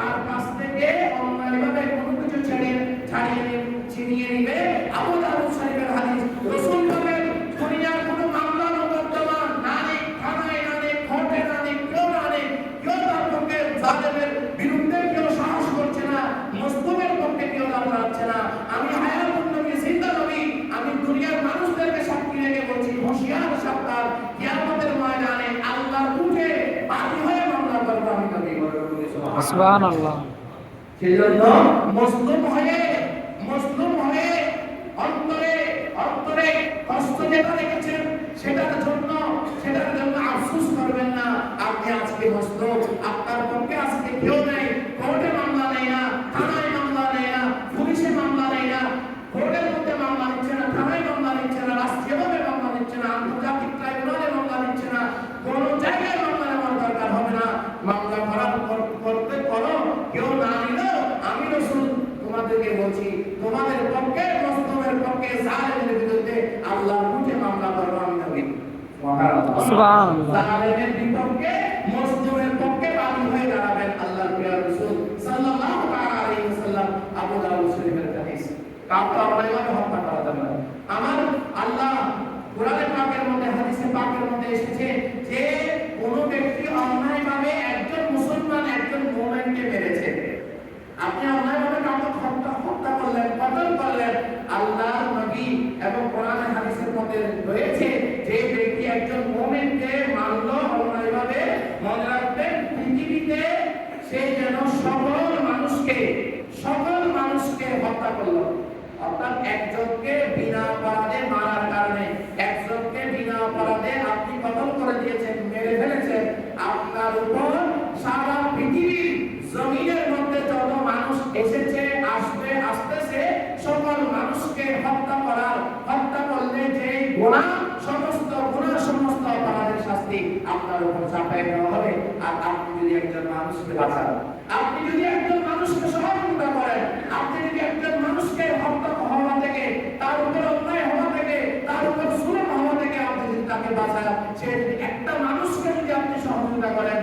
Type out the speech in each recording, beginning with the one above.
তার কাছ থেকে কোনো কিছু ছেড়ে ছাড়িয়ে নি- ছিনিয়ে নিবে। আবু দাউদ শরীফের হাদিস। দুনিয়ার কোনো মামলা মোকদ্দমা না থানায় না নেই না কেউ না কেউ তার পক্ষে বিরুদ্ধে কেউ সাহস করছে না মজলুমের পক্ষে কেউ দাঁড়াচ্ছে না আমি হায়াতুন নবী জিন্দা নবী আমি দুনিয়ার মানুষদেরকে সাক্ষী রেখে বলছি হুঁশিয়ার সাবধান কিয়ামতের ময়দানে আল্লাহর উঠে বাদী হয়ে মামলা করব আমি নবী বলি সুবহানাল্লাহ। সেজন্য মজলুম হয়ে মজলুম হয়ে অন্তরে অন্তরে কষ্ট যেটা রেখেছেন সেটার জন্য সেটার জন্য আফসোস করবেন না। আপনি আজকে মজলুম আপনার পক্ষে আজকে কেউ নেই, কোর্টে মামলা নেই না, থানায় মামলা নেই না, পুলিশে মামলা নেই না, কোর্টের মধ্যে মামলা নিচ্ছে না, থানায় মামলা নিচ্ছে না, রাষ্ট্রীয়ভাবে মামলা নিচ্ছে না, আন্তর্জাতিক ট্রাইব্যুনালে মামলা নিচ্ছে না কোনো জায়গায় মামলা নেওয়ার দরকার হবে না মামলা করার কর- করতে করো কেউ না নিলেও আমি রসুল তোমাদেরকে বলছি তোমাদের পক্ষে মস্তমের পক্ষে জালেমের বিরুদ্ধে আল্লাহর মুখে মামলা করব আমি নবী আমার আল্লাহ পাকের মধ্যে পাকের মধ্যে এসেছে যে কোন ব্যক্তি অন্যায়ভাবে একজন মুসলমান একজন মুমিনকে মেরেছে। আপনি অন্যায়ভাবে কাউকে হত্যা হত্যা করলেন, কতল করলেন নবী এবং কোরআনে, হাদিসের মধ্যে রয়েছে যে ব্যক্তি একজন মুমিনকে মারল অন্যায়ভাবে মনে রাখবেন পৃথিবীতে সে যেন সকল মানুষকে সকল মানুষকে হত্যা করল অর্থাৎ একজনকে বিনা অপরাধে মারার কারণে, একজনকে বিনা অপরাধে আপনি কতল করে দিয়েছেন, মেরে ফেলেছেন, আপনার উপর সারা পৃথিবীর জমিনের মধ্যে যত মানুষ এসেছে, আসবে, আসতেছে, সকল মানুষকে হত্যা করার, হত্যা করলে যে গুণা সমস্ত গুণা সমস্ত অপরাধের শাস্তি আপনার উপর চাপাই দেওয়া হবে। আর আপনি যদি একজন মানুষকে বাঁচান, আপনি যদি একজন মানুষকে সহযোগিতা করেন আপনি যদি একজন মানুষকে হত্যা হওয়া থেকে তার উপর অন্যায় হওয়া থেকে তার উপর জুলুম হওয়া থেকে আপনি যদি তাকে বাঁচান সে যদি একটা মানুষকে যদি আপনি সহযোগিতা করেন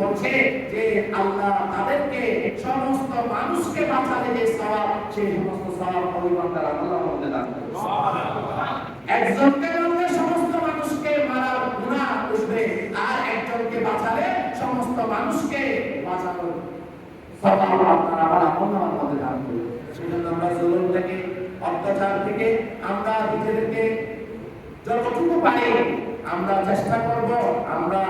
বলছে যে আল্লাহ তাদেরকে সমস্ত মানুষকে বাঁচাতে যে সওয়াব সেই সমস্ত সওয়াব আল্লাহ মধ্যে দান করে। একজনকে মারলে সমস্ত মানুষকে মারার গুনাহ উঠবে আর একজনকে বাঁচালে সমস্ত মানুষকে সওয়াব আপনারা আমার আল্লাহর মধ্যে দান সেজন্য আমরা জুলুম থেকে অত্যাচার থেকে আমরা নিজেদেরকে যতটুকু পারি আমরা চেষ্টা করব আমরা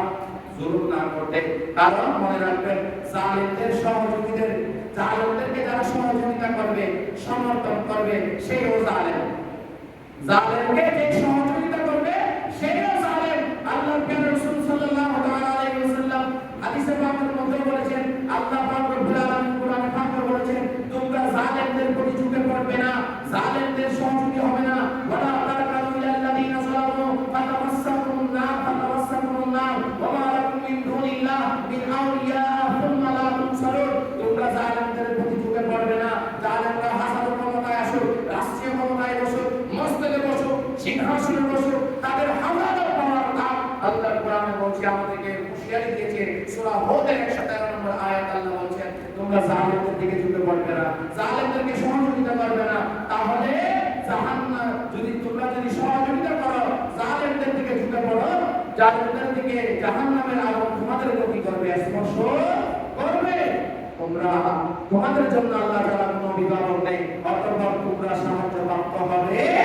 জুলুম না করতে। কারণ মনে রাখবেন, জালিমদের সহযোগীদের জালিমদেরকে যারা সহযোগিতা করবে, সমর্থন করবে সেও জালেম। জালেমকে যে সহযোগিতা করবে সেও জালেম আল্লাহর প্রিয় রাসূল সাল্লাল্লাহু তাআলা আলাইহি ওয়াসাল্লাম হাদিসে পাকের মধ্যে বলেছেন আল্লাহ পাক রব্বুল আলামিন কোরআনে পাকে বলেছেন তোমরা জালেমদের প্রতি ঝুঁকে পড়বে না জালেমদের সহযোগী হবে না ওয়ালা তারকানু ইলাল্লাযিনা যালামু ফাতামাসসাকুমুন নার ফাতামাসসাকুমুন নার ওয়া মা লাকুম মিন দুনিল্লাহ মিন আউলিয়া সুম্মা লা তুনসারুন তোমরা জালেমদের প্রতি ঝুঁকে পড়বে না জালেমরা হাজারো ক্ষমতায় আসুক রাষ্ট্রীয় ক্ষমতায় বসুক মসজিদে বসুক সিংহাসনে তাদের হাজারো পাওয়ার কাজ আল্লাহ কোরআনে বলছে, আমাদেরকে হুঁশিয়ারি দিয়েছে। সূরা হুদের 113 নম্বর আয়াত আল্লাহ বলছেন, তোমরা তোমাদের জন্য আল্লাহ তাআলা নেই। তোমরা সাহায্য প্রাপ্ত হবে।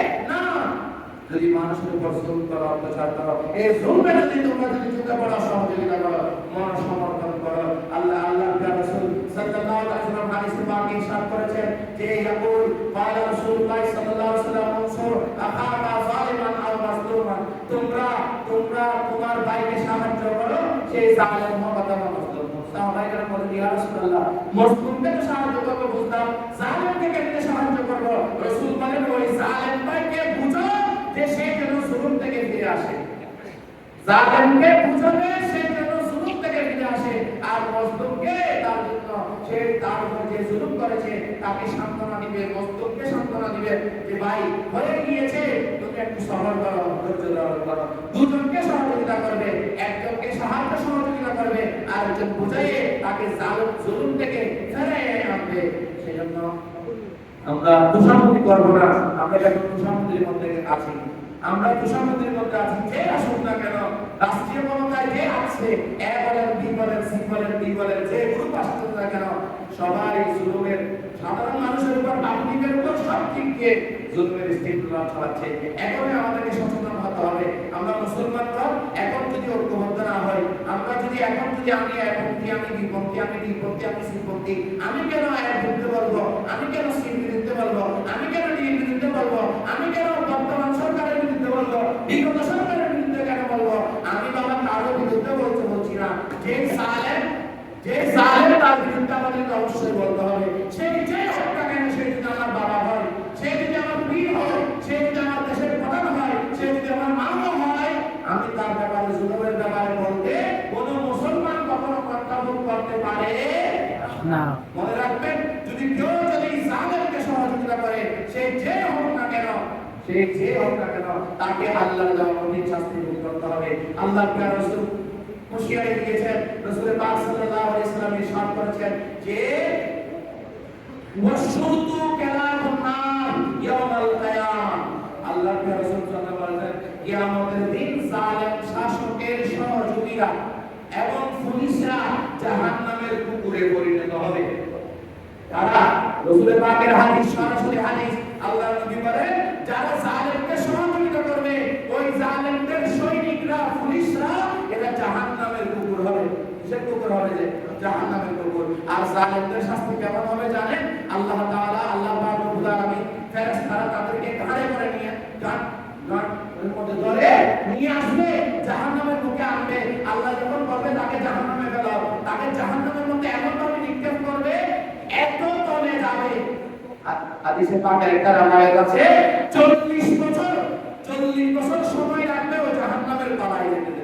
যদি মানুষের উপর জুলুম করো অত্যাচার এই জুলমে যদি তোমরা যদি পড়ো, সহযোগিতা করো মন সমর্থন করো, আল্লাহ আল্লাহ তোমরা তোমরা সাহায্য করব বুঝতাম বুঝো ফিরে আসে। জালেমকে বুঝাবে সে যেন জুলুম থেকে ফিরে আসে। আর মজলুমকে তার জন্য, সে তার উপর যে জুলুম করেছে, তাকে সান্ত্বনা দিবে মজলুমকে সান্ত্বনা দিবে যে, ভাই, হয়ে গিয়েছে তুমি একটু সবর করো, ধৈর্য ধারণ করো। দুজনকে সহযোগিতা করবে, একজনকে সাহায্য সহযোগিতা করবে, আর একজন বুঝাইয়ে তাকে জালুম জুলুম থেকে ফেরাইয়ে আনবে। সেজন্য আমরা তুষারমতি করব না আমরা এখন তুষারমতির মধ্যে আছি আমরা তুষামতির মধ্যে আছি, যে আসুক না কেন, রাষ্ট্রীয় ক্ষমতায় যে আছে, এ বলেন, বি বলেন, সি বলেন, ডি বলেন, যে গ্রুপ আসছে না কেন, সবাই জুলুমের, সাধারণ মানুষের উপর পাবলিকের উপর সব দিককে জুলুমের স্টিমুলা চালাচ্ছে এখন আমাদেরকে সচেতন হতে হবে। আমরা মুসলমানরা এখন যদি ঐক্যবদ্ধ না হই, আমরা যদি এখন যদি আমি একপন্থী আমি বিপন্থী আমি বিপন্থী আমি সিপন্থী আমি কেন এক বিরুদ্ধে বলব? আমি কেন সির বিরুদ্ধে বলব? আমি কেন ডির বিরুদ্ধে বলব? আমি কেন বিগত সরকারের বিরুদ্ধে কেন বলব? আমি বাবা কারও বিরুদ্ধে বলতে বলছি না। যে সালেম যে সালেম তার বিরুদ্ধে আমাদেরকে অবশ্যই বলতে হবে। সে যে হোক না কেন সে যদি আমার বাবা হয় সে যদি আমার বীর হয় সে যদি আমার দেশের প্রধান হয় সে যদি আমার মামা হয় আমি তার ব্যাপারে জুলুমের ব্যাপারে বলতে কোন মুসলমান কখনো কর্তব্য করতে পারে না। মনে রাখবেন যদি কেউ যদি জালেমকে সহযোগিতা করে সে যে হোক সে যে হোক না কেন, তাকে আল্লাহর দেওয়া শাস্তি ভোগ করতে হবে। আল্লাহ হুঁশিয়ারি দিয়েছেন রাসূল পাক সাল্লাল্লাহু আলাইহি সাল্লাম করেছেন যে ওয়াশুতু কালামুন নার ইয়াউমাল কিয়ামah আল্লাহ রাসূল সাল্লাল্লাহু আলাইহি ওয়াসাল্লাম কিয়ামতের দিন জালেম শাসকের সহযোগীরা এবং পুলিশরা জাহান্নামের কুকুরে পরিণত হবে। তারা রসুলের পাকের হাদিস, সরাসরি হাদিস আল্লাহ নবী বলেন, যারা জালেমকে সহযোগিতা করবে, ওই জালেমদের সৈনিকরা, পুলিশরা, এরা জাহান্নামের কুকুর হবে। কিসের কুকুর হবে যে? জাহান্নামের কুকুর। আর জালেমদের শাস্তি কেমন হবে জানেন? আল্লাহ তাআলা, আল্লাহ পাক রব্বুল আলামিন ফেরেশতারা তাদেরকে ঘাড়ে করে নিয়ে গান গান মধ্যে ধরে নিয়ে আসবে, জাহান্নামের মুখে আনবে। আল্লাহ যখন বলবে, তাকে জাহান্নামে ফেলাও। তাকে মধ্যে হাদিসে পাকের একটা রাবায়াত আছে 40 বছর 40 বছর সময় লাগবে লাগলেও জাহান্নামের বালাই যেতে